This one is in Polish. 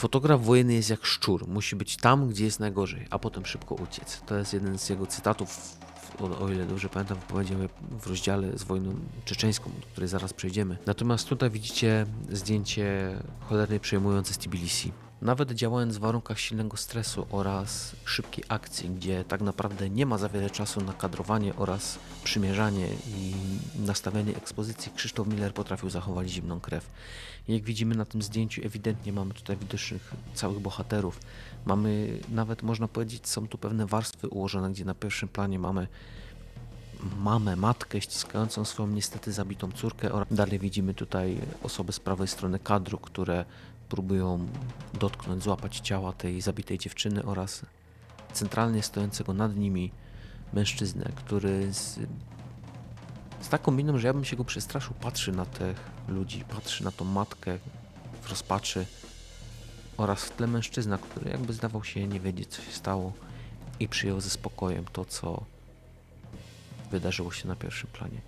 Fotograf wojenny jest jak szczur, musi być tam, gdzie jest najgorzej, a potem szybko uciec. To jest jeden z jego cytatów, o, o ile dobrze pamiętam, wypowiedział je w rozdziale z wojną czeczeńską, do której zaraz przejdziemy. Natomiast tutaj widzicie zdjęcie cholernie przejmujące z Tbilisi. Nawet działając w warunkach silnego stresu oraz szybkiej akcji, gdzie tak naprawdę nie ma za wiele czasu na kadrowanie oraz przymierzanie i nastawianie ekspozycji, Krzysztof Miller potrafił zachować zimną krew. Jak widzimy na tym zdjęciu, ewidentnie mamy tutaj widocznych całych bohaterów. Mamy nawet, można powiedzieć, są tu pewne warstwy ułożone, gdzie na pierwszym planie mamy mamę, matkę ściskającą swoją niestety zabitą córkę. Oraz dalej widzimy tutaj osoby z prawej strony kadru, które próbują dotknąć, złapać ciała tej zabitej dziewczyny oraz centralnie stojącego nad nimi mężczyznę, który z, z taką miną, że ja bym się go przestraszył, patrzy na tych ludzi, patrzy na tą matkę w rozpaczy oraz w tle mężczyzna, który jakby zdawał się nie wiedzieć, co się stało i przyjął ze spokojem to, co wydarzyło się na pierwszym planie.